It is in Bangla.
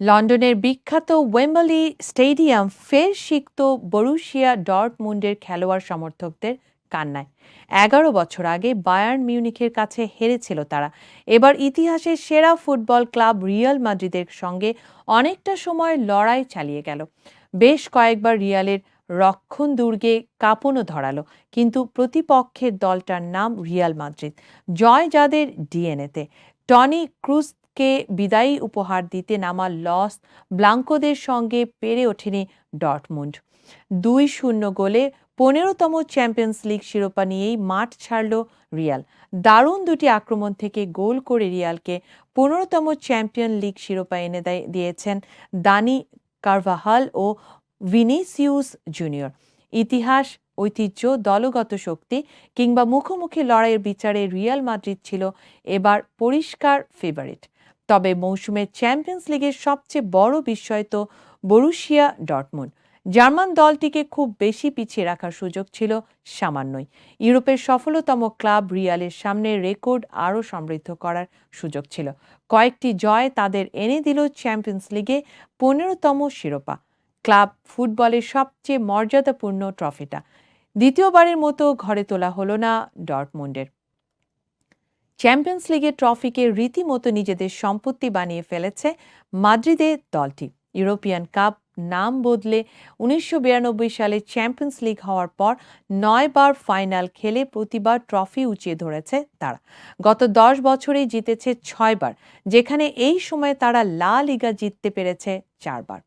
লন্ডনের বিখ্যাত ওয়েম্বলি স্টেডিয়াম ফের সিক্ত বরুশিয়া ডর্টমুন্ডের খেলোয়াড় সমর্থকদের কান্নায়। এগারো বছর আগে বায়ার্ন মিউনিখের কাছে হেরেছিল তারা। এবার ইতিহাসের সেরা ফুটবল ক্লাব রিয়াল মাদ্রিদের সঙ্গে অনেকটা সময় লড়াই চালিয়ে গেল। বেশ কয়েকবার রিয়ালের রক্ষণ দুর্গে কাঁপনও ধরালো, কিন্তু প্রতিপক্ষের দলটার নাম রিয়াল মাদ্রিদ, জয় যাদের ডিএনএতে। টনি ক্রুজকে বিদায়ী উপহার দিতে নামা লস ব্লাঙ্কোদের সঙ্গে পেরে ওঠেনি ডটমুন্ড দুই শূন্য গোলে পনেরোতম চ্যাম্পিয়ন্স লিগ শিরোপা নিয়েই মাঠ ছাড়ল রিয়াল। দারুণ দুটি আক্রমণ থেকে গোল করে রিয়ালকে পনেরোতম চ্যাম্পিয়ন লিগ শিরোপা এনে দেয়- দিয়েছেন দানি কারভাহাল ও ভিনিসিউস জুনিয়র। ইতিহাস, ঐতিহ্য, দলগত শক্তি কিংবা মুখোমুখি লড়াইয়ের বিচারে রিয়াল মাদ্রিদ ছিল এবার পরিষ্কার ফেভারিট। তবে মৌসুমের চ্যাম্পিয়ন্স লিগের সবচেয়ে বড় বিস্ময় তো বরুশিয়া ডটমুন্ড জার্মান দলটিকে খুব বেশি পিছিয়ে রাখার সুযোগ ছিল সামান্যই। ইউরোপের সফলতম ক্লাব রিয়ালের সামনে রেকর্ড আরও সমৃদ্ধ করার সুযোগ ছিল। কয়েকটি জয় তাদের এনে দিল চ্যাম্পিয়ন্স লিগে পনেরোতম শিরোপা। ক্লাব ফুটবলের সবচেয়ে মর্যাদাপূর্ণ ট্রফিটা। দ্বিতীয়বারের মতো ঘরে তোলা হলো না ডর্টমুন্ডের। চ্যাম্পিয়ন্স লিগের ট্রফিকে রীতিমতো নিজেদের সম্পত্তি বানিয়ে ফেলেছে মাদ্রিদের দলটি। ইউরোপিয়ান কাপ নাম বদলে উনিশশো বিরানব্বই সালে চ্যাম্পিয়ন্স লিগ হওয়ার পর নয়বার ফাইনাল খেলে প্রতিবার ট্রফি উঁচিয়ে ধরেছে তারা। গত দশ বছরেই জিতেছে ছয়বার, যেখানে এই সময়ে তারা লা লিগা জিততে পেরেছে চারবার।